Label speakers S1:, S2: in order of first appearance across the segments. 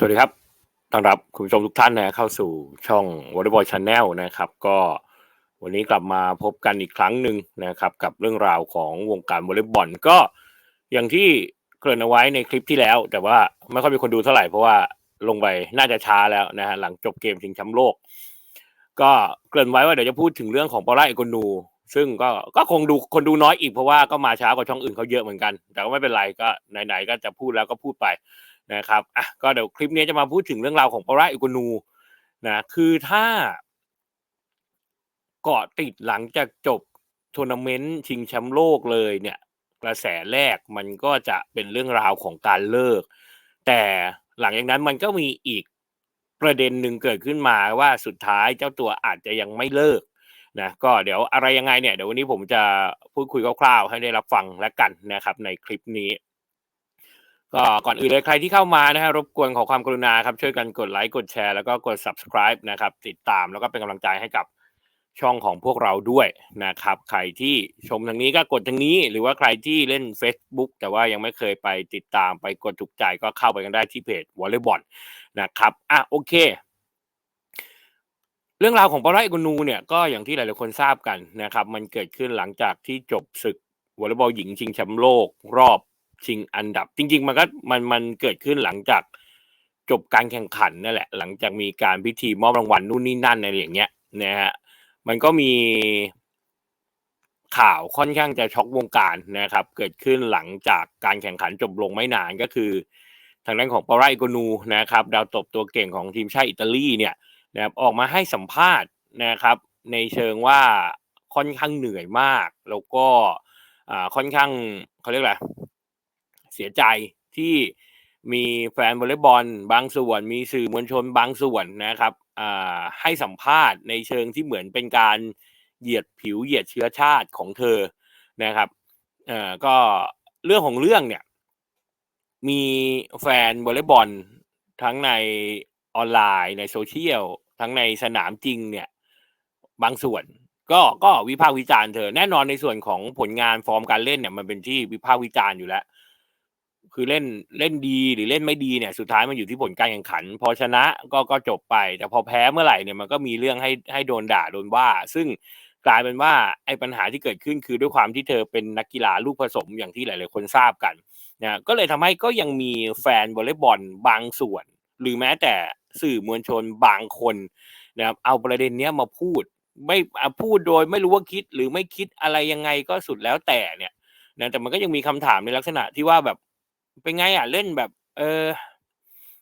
S1: สวัสดีครับต้อนรับคุณผู้ชมทุกท่านนะเข้าสู่ช่อง Volleyball Channel นะครับ ก็วันนี้กลับมาพบกันอีกครั้งหนึ่งนะครับ กับเรื่องราวของวงการวอลเลย์บอลก็อย่างที่เกริ่นเอาไว้ในคลิปที่แล้ว แต่ว่าไม่ค่อยมีคนดูเท่าไหร่เพราะว่าลงไปน่าจะช้าแล้วนะฮะหลังจบเกมชิงแชมป์โลก ก็เกริ่นไว้ว่าเดี๋ยวจะพูดถึงเรื่องของปอร่าเอโกนู ซึ่งก็ก็คงดูคนดูน้อยอีกเพราะว่าก็มาช้ากว่าช่องอื่นเขาเยอะเหมือนกัน แต่ก็ไม่เป็นไรก็ไหนๆก็จะพูดแล้วก็พูดไป นะครับอะก็เดี๋ยวคลิปนี้จะมาพูดถึงเรื่องราวของปราอโกนูนะคือถ้าเกาะติดหลังจากจบทัวร์นาเมนต์ชิงแชมป์โลกเลยเนี่ยกระแสแรกมันก็จะเป็นเรื่องราวของการเลิก แต่หลังจากนั้นมันก็มีอีกประเด็นหนึ่งเกิดขึ้นมาว่าสุดท้ายเจ้าตัวอาจจะยังไม่เลิกนะก็เดี๋ยวอะไรยังไงเนี่ยเดี๋ยววันนี้ผมจะพูดคุยคร่าวๆให้ได้รับฟังแล้วกันนะครับในคลิปนี้ ก็ก่อนอื่นเลยใครที่เข้ามานะฮะรบกวนขอความกรุณาครับช่วยกันกดไลค์กดแชร์แล้วก็กด subscribe นะครับติดตามแล้วก็เป็นกำลังใจให้กับช่องของพวกเราด้วยนะครับ ใครที่ชมทางนี้ก็กดทางนี้ หรือว่าใครที่เล่น Facebook แต่ว่ายังไม่เคยไปติดตามไปกดถูกใจก็เข้าไปกันได้ที่เพจวอลเลย์บอลนะครับอะโอเค เรื่องราวของปอร่าอโกนูเนี่ยก็อย่างที่หลายๆคนทราบกันนะครับ มันเกิดขึ้นหลังจากที่จบศึกวอลเลย์บอลหญิงชิงแชมป์โลกรอบ ชิงอันดับ จริง ๆ มันก็มันมันเกิดขึ้นหลังจากจบการแข่งขันนั่นแหละ หลังจากมีการพิธีมอบรางวัลนู่นนี่นั่นอะไรอย่างเงี้ยนะฮะมันก็มีข่าวค่อนข้างจะช็อกวงการนะครับ เกิดขึ้นหลังจากการแข่งขันจบลงไม่นานก็คือ ทางด้านของปาราอิโกนูนะครับ ดาวตบตัวเก่งของทีมชาติอิตาลีเนี่ยนะครับออกมาให้สัมภาษณ์นะครับ ในเชิงว่าค่อนข้างเหนื่อยมาก แล้วก็ค่อนข้างเขาเรียกอะไร เสียใจที่มีแฟนวอลเลย์บอลบางส่วน มีสื่อมวลชนบางส่วนนะครับให้สัมภาษณ์ในเชิงที่เหมือนเป็นการเหยียดผิวเหยียดเชื้อชาติของเธอนะครับก็เรื่องของเรื่องเนี่ย มีแฟนวอลเลย์บอลทั้งในออนไลน์ในโซเชียลทั้งในสนามจริงเนี่ย บางส่วน ก็ก็วิพากษ์วิจารณ์เธอ แน่นอนในส่วนของผลงานฟอร์มการเล่นเนี่ยมันเป็นที่วิพากษ์วิจารณ์อยู่แล้ว คือเล่นเล่นดีหรือเล่นไม่ดีเนี่ย สุดท้ายมันอยู่ที่ผลการแข่งขัน พอชนะก็ก็จบไป แต่พอแพ้เมื่อไหร่เนี่ยมันก็มีเรื่องให้ให้โดนด่าโดนว่า ซึ่งกลายเป็นว่าไอ้ปัญหาที่เกิดขึ้นคือด้วยความที่เธอเป็นนักกีฬาลูกผสมอย่างที่หลาย ๆ คนทราบกันนะก็เลยทำให้ก็ยังมีแฟนวอลเลย์บอลบางส่วน หรือแม้แต่สื่อมวลชนบางคนนะครับเอาประเด็นเนี้ยมาพูด ไม่พูดโดยไม่รู้ว่าคิดหรือไม่คิดอะไรยังไงก็สุดแล้วแต่เนี่ยนะแต่มันก็ยังมีคำถามในลักษณะที่ว่าแบบ เป็นไงอะเล่นแบบ เออ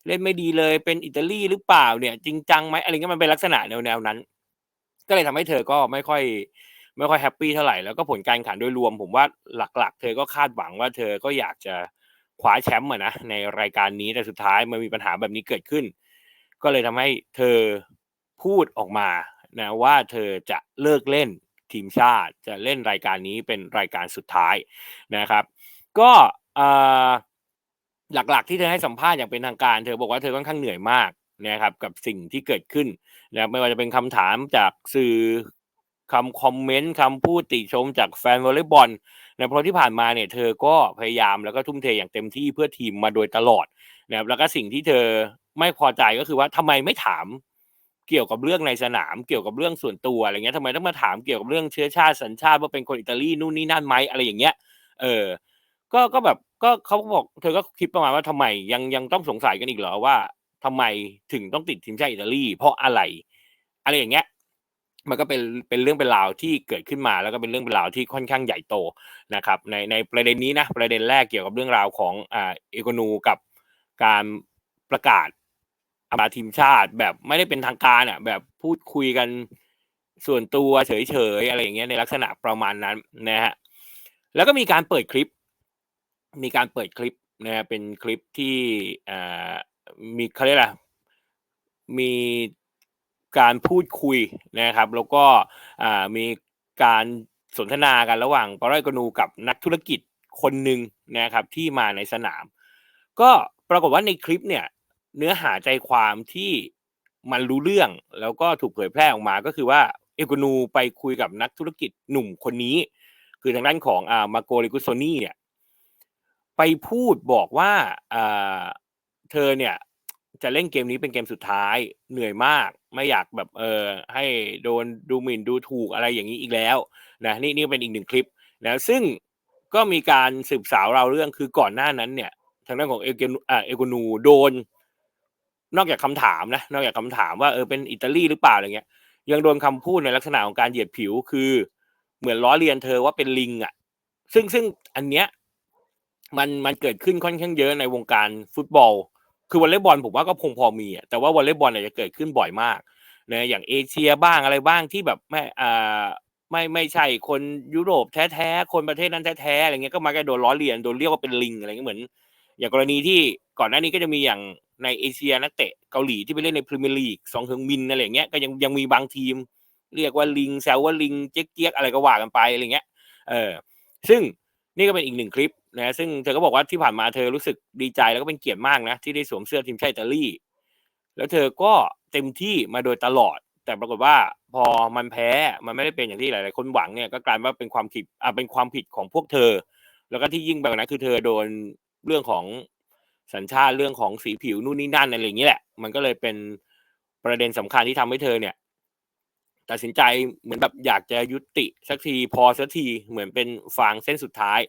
S1: เล่นไม่ดีเลยเป็นอิตาลีหรือเปล่าเนี่ย จริงจังไหมอะไรเงี้ยมันเป็นลักษณะแนวแนวนั้น ก็เลยทำให้เธอก็ไม่ค่อย ไม่ค่อยแฮปปี้เท่าไหร่แล้วก็ผลการแข่งขันโดยรวม ผมว่าหลัก ๆ เธอก็คาดหวังว่าเธอก็อยากจะคว้าแชมป์นะในรายการนี้แต่สุดท้ายมันมีปัญหาแบบนี้เกิดขึ้น ก็เลยทำให้เธอพูดออกมานะว่าเธอจะเลิกเล่นทีมชาติ จะเล่นรายการนี้เป็นรายการสุดท้ายนะครับ ก็อ่า หลักๆ ที่เธอให้สัมภาษณ์อย่างเป็นทางการ เธอบอกว่าเธอค่อนข้างเหนื่อยมากนะครับกับสิ่งที่เกิดขึ้นนะไม่ว่าจะเป็นคำถามจากสื่อคำคอมเมนต์คำพูดติชมจากแฟนวอลเลย์บอลนะเพราะที่ผ่านมาเนี่ยเธอก็พยายามแล้วก็ทุ่มเทอย่างเต็มที่เพื่อทีมมาโดยตลอดนะครับแล้วก็สิ่งที่เธอไม่พอใจก็คือว่าทำไมไม่ถามเกี่ยวกับเรื่องในสนามเกี่ยวกับเรื่องส่วนตัวอะไรเงี้ยทำไมต้องมาถามเกี่ยวกับเรื่องเชื้อชาติสัญชาติว่าเป็นคนอิตาลีนู่นนี่นั่นไหมอะไรอย่างเงี้ย เออ ก็ก็แบบ ก็เขาบอกเธอก็คิดประมาณว่าทำไมยังยังต้องสงสัยกันอีกเหรอว่าทำไมถึงต้องติดทีมชาติอิตาลีเพราะอะไร อะไรอย่างเงี้ย มันก็เป็นเป็นเรื่องเป็นราวที่เกิดขึ้นมา แล้วก็เป็นเรื่องเป็นราวที่ค่อนข้างใหญ่โตนะครับ ในในประเด็นนี้นะประเด็นแรกเกี่ยวกับเรื่องราวของอ่าเอโกนูกับการประกาศมาทีมชาติแบบไม่ได้เป็นทางการอะ แบบพูดคุยกันส่วนตัวเฉยๆอะไรอย่างเงี้ยในลักษณะประมาณนั้นนะฮะแล้วก็มีการเปิดคลิป มีการเปิดคลิปนะเป็นคลิปที่มีเขาเรียกอะไรมีการพูดคุยนะครับ แล้วก็มีการสนทนากันระหว่างปารากนูกับนักธุรกิจคนหนึ่งนะครับที่มาในสนาม ก็ปรากฏว่าในคลิปเนี่ยเนื้อหาใจความที่มันรู้เรื่องแล้วก็ถูกเผยแพร่ออกมาก็คือว่าเอกนูไปคุยกับนักธุรกิจหนุ่มคนนี้ คือทางด้านของอ่ามาโกริกุโซนี่เนี่ย ไปพูดบอกว่าเธอเนี่ยจะเล่นเกมนี้เป็นเกมสุดท้ายเหนื่อยมาก ไม่อยากแบบเออให้โดนดูหมิ่นดูถูกอะไรอย่างนี้อีกแล้วนะนี่นี่เป็นอีกหนึ่งคลิปนะซึ่งก็มีการสืบสาวเราวเรื่องคือก่อนหน้านั้นเนี่ย ทางด้านของเอเกนเอโกนูโดน นอกจากคำถามนะนอกจากคำถามว่าเออเป็นอิตาลีหรือเปล่าอะไรเงี้ย ยังโดนคำพูดในลักษณะของการเหยียดผิวคือ เหมือนล้อเลียนเธอว่าเป็นลิงอะ ซึ่งซึ่งอันเนี้ย มันมันเกิดขึ้นค่อนข้างเยอะในวงการฟุตบอล คือวอลเลย์บอลผมว่าก็คงพอมีอะแต่ว่าวอลเลย์บอลเนี่ยจะเกิดขึ้นบ่อยมากนะอย่างเอเชียบ้างอะไรบ้างที่แบบไม่อ่าไม่ไม่ใช่คนยุโรปแท้ๆ คนประเทศนั้นแท้ๆอะไรเงี้ยก็มาก็โดนล้อเลียนโดนเรียกว่าเป็นลิงอะไรเงี้ยเหมือน อย่างกรณีที่ก่อนหน้านี้ก็จะมีอย่างในเอเชียนักเตะเกาหลีที่ไปเล่นในพรีเมียร์ลีกสองเฮึงมินอะไรเงี้ยก็ยังยังมีบางทีม เรียกว่าลิงแซวว่าลิงเจ๊กเกียกอะไรก็ว่ากันไปอะไรเงี้ยเออซึ่งนี่ก็เป็นอีกหนึ่งคลิป นะซึ่งเธอก็บอกว่าที่ผ่านมาเธอรู้สึกดีใจแล้วก็เป็นเกียรติมากนะ ที่ได้สวมเสื้อทีมชาติอิตาลีแล้วเธอก็เต็มที่มาโดยตลอด แต่ปรากฏว่าพอมันแพ้มันไม่ได้เป็นอย่างที่หลาย ๆ คนหวังเนี่ยก็กลายว่าเป็นความผิดอ่าเป็นความผิดของพวกเธอ แล้วก็ที่ยิ่งไปกว่านั้นคือเธอโดนเรื่องของสัญชาติเรื่องของสีผิวนู่นนี่นั่นอะไรอย่างนี้แหละ มันก็เลยเป็นประเด็นสำคัญที่ทำให้เธอเนี่ยตัดสินใจเหมือนแบบอยากจะยุติสักทีพอสักทีเหมือนเป็นฟางเส้นสุดท้าย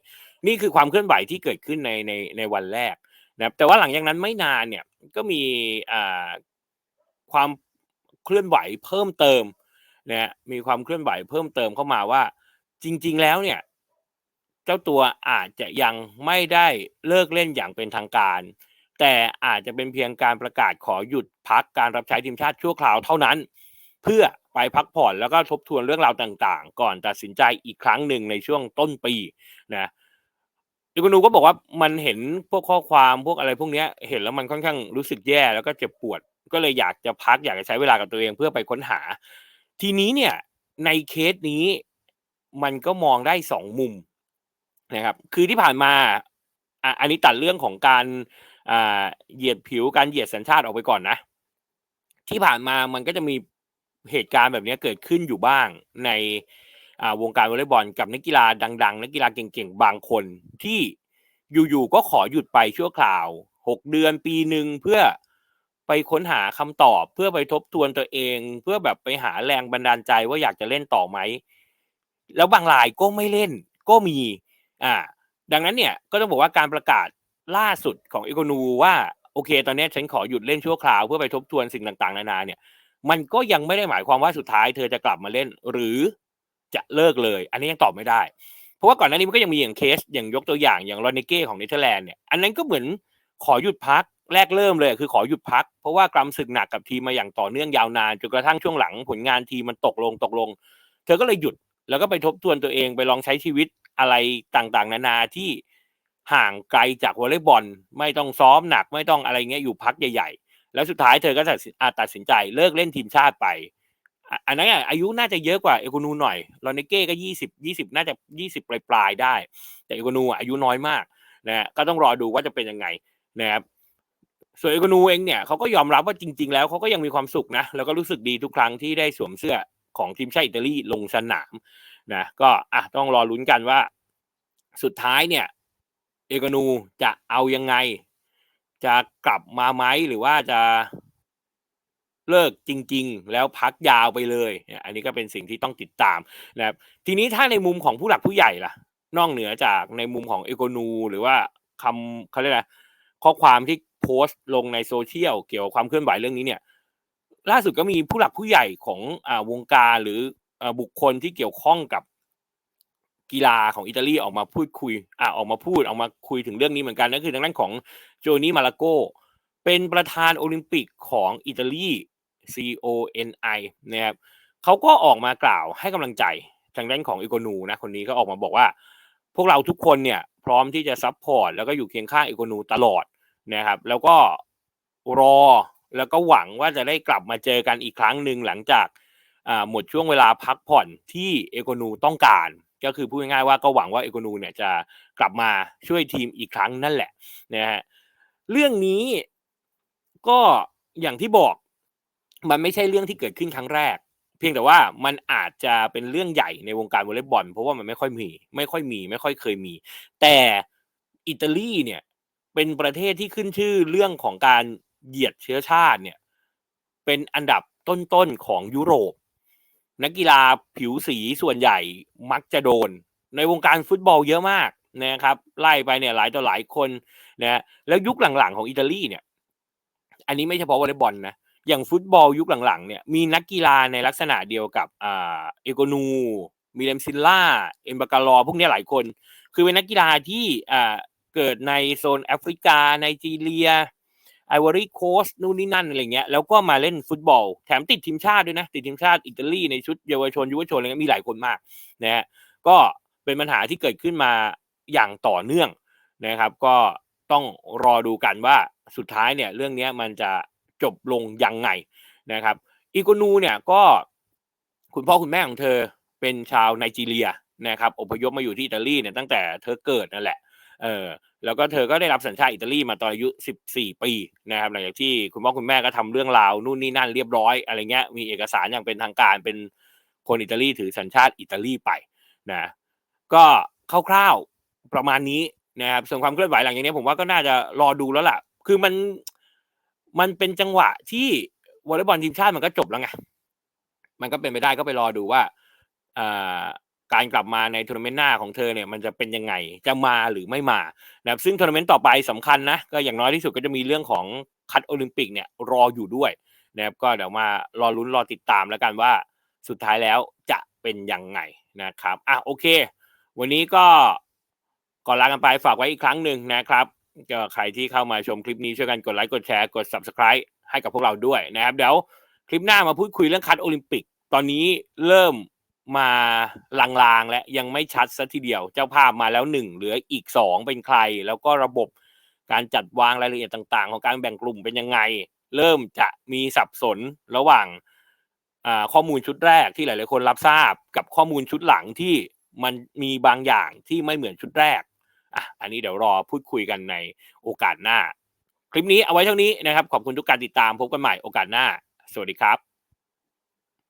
S1: นี่คือความเคลื่อนไหวที่เกิดขึ้นในในในวันแรกนะครับแต่ว่าหลังจากนั้นไม่นานเนี่ยก็มีความเคลื่อนไหวเพิ่มเติมนะฮะมีความเคลื่อนไหวเพิ่มเติมเข้ามาว่า จริง ๆ แล้วเนี่ยเจ้าตัวอาจจะยังไม่ได้เลิกเล่นอย่างเป็นทางการ แต่อาจจะเป็นเพียงการประกาศขอหยุดพักการรับใช้ทีมชาติชั่วคราวเท่านั้น เพื่อไปพักผ่อนแล้วก็ทบทวนเรื่องราวต่าง ๆ ก่อนตัดสินใจอีกครั้งหนึ่งในช่วงต้นปีนะ ดิกูนูก็บอกว่ามันเห็นพวกข้อความพวกอะไรพวกเนี้ยเห็นแล้วมันค่อนข้างรู้สึกแย่แล้วก็เจ็บปวด ก็เลยอยากจะพักอยากจะใช้เวลากับตัวเองเพื่อไปค้นหา ทีนี้เนี่ยในเคสนี้มันก็มองได้สองมุมนะครับ คือที่ผ่านมาอันนี้ตัดเรื่องของการเหยียดผิวการเหยียดสัญชาติออกไปก่อนนะ ที่ผ่านมามันก็จะมีเหตุการณ์แบบนี้เกิดขึ้นอยู่บ้างใน วงการวอลเลย์บอลกับนักกีฬาดัง ๆ นักกีฬาเก่งๆ บางคนที่อยู่ๆก็ขอหยุดไปชั่วคราวหกเดือนปีหนึ่งเพื่อไปค้นหาคำตอบเพื่อไปทบทวนตัวเอง เพื่อแบบไปหาแรงบันดาลใจว่าอยากจะเล่นต่อไหม แล้วบางรายก็ไม่เล่นก็มีอ่าดังนั้นเนี่ยก็ต้องบอกว่าการประกาศล่าสุดของเอโกนูว่าโอเค ตอนนี้ฉันขอหยุดเล่นชั่วคราวเพื่อไปทบทวนสิ่งต่างๆ นานาเนี่ย มันก็ยังไม่ได้หมายความว่าสุดท้ายเธอจะกลับมาเล่น หรือ จะเลิกเลย อันนี้ยังตอบไม่ได้ เพราะว่าก่อนหน้านี้มันก็ยังมีอย่างเคส อย่างยกตัวอย่างอย่างรอนเนเก้ของเนเธอร์แลนด์เนี่ยอันนั้นก็เหมือนขอหยุดพักแรกเริ่มเลยคือขอหยุดพัก เพราะว่ากรำศึกหนักกับทีมมาอย่างต่อเนื่องยาวนานจนกระทั่งช่วงหลังผลงานทีมมันตกลงตกลง เธอก็เลยหยุดแล้วก็ไปทบทวนตัวเองไปลองใช้ชีวิตอะไรต่างๆ นานาที่ห่างไกลจากวอลเลย์บอลไม่ต้องซ้อมหนักไม่ต้องอะไรเงี้ยอยู่พักใหญ่ ๆ แล้วสุดท้ายเธอก็ตัดตัดสินใจเลิกเล่นทีมชาติไป อันนั้นอายุน่าจะเยอะกว่าเอโกนูหน่อยลอนเนเก้ก็ยี่สิบยี่สิบน่าจะยี่สิบปลายๆได้ แต่เอโกนูอะอายุน้อยมากนะฮะก็ต้องรอดูว่าจะเป็นยังไงนะครับส่วนเอโกนูเองเนี่ยเขาก็ยอมรับว่าจริง ๆ แล้วเขาก็ยังมีความสุขนะแล้วก็รู้สึกดีทุกครั้งที่ได้สวมเสื้อของทีมชาติอิตาลีลงสนามนะก็อะต้องรอลุ้นกันว่า สุดท้ายเนี่ย เอโกนูจะเอายังไง จะกลับมาไหมหรือว่าจะ เลิกจริง ๆ แล้วพักยาวไปเลยเนี่ยอันนี้ก็เป็นสิ่งที่ต้องติดตามนะครับทีนี้ถ้าในมุมของผู้หลักผู้ใหญ่ล่ะ นอกเหนือจากในมุมของเอโกนูหรือว่าคำเขาเรียกอะไรข้อความที่โพสต์ลงในโซเชียลเกี่ยวกับความเคลื่อนไหวเรื่องนี้เนี่ย ล่าสุดก็มีผู้หลักผู้ใหญ่ของอาวงการหรืออาบุคคลที่เกี่ยวข้องกับกีฬาของอิตาลีออกมาพูดคุยอ่าออกมาพูดออกมาคุยถึงเรื่องนี้เหมือนกันนั่นคือทางด้านของโจนี่มาลาโกเป็นประธานโอลิมปิกของอิตาลี CONI นะครับเขาก็ออกมากล่าวให้กำลังใจทางด้านของอีโกนูนะคนนี้ก็ออกมาบอกว่า พวกเราทุกคนเนี่ยพร้อมที่จะซัพพอร์ตแล้วก็อยู่เคียงข้างอีโกนูตลอดนะครับแล้วก็รอแล้วก็หวังว่าจะได้กลับมาเจอกันอีกครั้งหนึ่งหลังจากหมดช่วงเวลาพักผ่อนที่เอโกนูต้องการ ก็คือพูดง่ายๆว่าก็หวังว่าเอโกนูเนี่ยจะกลับมาช่วยทีมอีกครั้งนั่นแหละนะฮะเรื่องนี้ก็อย่างที่บอก มันไม่ใช่เรื่องที่เกิดขึ้นครั้งแรก เพียงแต่ว่ามันอาจจะเป็นเรื่องใหญ่ในวงการวอลเลย์บอลเพราะว่ามันไม่ค่อยมี ไม่ค่อยมี ไม่ค่อยเคยมี แต่อิตาลีเนี่ย เป็นประเทศที่ขึ้นชื่อเรื่องของการเหยียดเชื้อชาติเนี่ย เป็นอันดับต้นๆของยุโรป นักกีฬาผิวสีส่วนใหญ่มักจะโดน ในวงการฟุตบอลเยอะมากนะครับ ไล่ไปเนี่ยหลายต่อหลายคนนะแล้วยุคหลังๆของอิตาลีเนี่ย อันนี้ไม่เฉพาะวอลเลย์บอลนะ อย่างฟุตบอลยุคหลังๆเนี่ยมีนักกีฬาในลักษณะเดียวกับอ่าเอโกนู มิเลมซิลล่า เอ็มบากาลอพวกนี้หลายคน คือเป็นนักกีฬาที่อ่าเกิดในโซนแอฟริกาไนจีเรียไอวอรี่โคสนู่นนี่นั่นอะไรเงี้ยแล้วก็มาเล่นฟุตบอล แถมติดทีมชาติด้วยนะ ติดทีมชาติอิตาลีในชุดเยาวชนยุวชนอะไรเงี้ยมีหลายคนมากนะฮะก็เป็นปัญหาที่เกิดขึ้นมาอย่างต่อเนื่องนะครับ ก็ต้องรอดูกันว่าสุดท้ายเนี่ยเรื่องนี้มันจะ จบลงยังไงนะครับอีโกนูเนี่ยก็คุณพ่อคุณแม่ของเธอเป็นชาวไนจีเรียนะครับอพยพมาอยู่ที่อิตาลีเนี่ยตั้งแต่เธอเกิดนั่นแหละเออแล้วก็เธอก็ได้รับสัญชาติอิตาลีมาตอนอายุ 14 ปีนะครับหลังจากที่คุณพ่อคุณแม่ก็ทำเรื่องราวนู่นนี่นั่นเรียบร้อยอะไรเงี้ยมีเอกสารอย่างเป็นทางการเป็นคนอิตาลีถือสัญชาติอิตาลีไปนะก็คร่าวๆประมาณนี้นะครับส่วนความเคลื่อนไหวหลังจากนี้ผมว่าก็น่าจะรอดูแล้วล่ะ คือมัน มันเป็นจังหวะที่วอลเลย์บอลทีมชาติมันก็จบแล้วไงมันก็เป็นไปได้ก็ไปรอดูว่าการกลับมาในทัวร์นาเมนต์หน้าของเธอเนี่ยมันจะเป็นยังไงจะมาหรือไม่มานะครับซึ่งทัวร์นาเมนต์ต่อไปสำคัญนะก็อย่างน้อยที่สุดก็จะมีเรื่องของคัดโอลิมปิกเนี่ยรออยู่ด้วยนะครับก็เดี๋ยวมารอลุ้นรอติดตามแล้วกันว่าสุดท้ายแล้วจะเป็นยังไงนะครับอะโอเค วันนี้ก็ก่อนลากันไปฝากไว้อีกครั้งหนึ่งนะครับ ก็ใครที่เข้ามาชมคลิปนี้ช่วยกันกดไลค์กดแชร์กด subscribe ให้กับพวกเราด้วยนะครับ เดี๋ยวคลิปหน้ามาพูดคุยเรื่องคัดโอลิมปิก ตอนนี้เริ่มมาลางๆ และยังไม่ชัดซะทีเดียว เจ้าภาพมาแล้วหนึ่งเหลืออีกสองเป็นใคร แล้วก็ระบบการจัดวางรายละเอียดต่างๆ ของการแบ่งกลุ่มเป็นยังไง เริ่มจะมีสับสนระหว่างข้อมูลชุดแรกที่หลายๆคนรับทราบกับข้อมูลชุดหลังที่มันมีบางอย่างที่ไม่เหมือนชุดแรก อะอันนี้เดี๋ยวรอพูดคุยกันในโอกาสหน้า คลิปนี้เอาไว้เท่านี้นะครับ ขอบคุณทุกการติดตามพบกันใหม่โอกาสหน้า สวัสดีครับ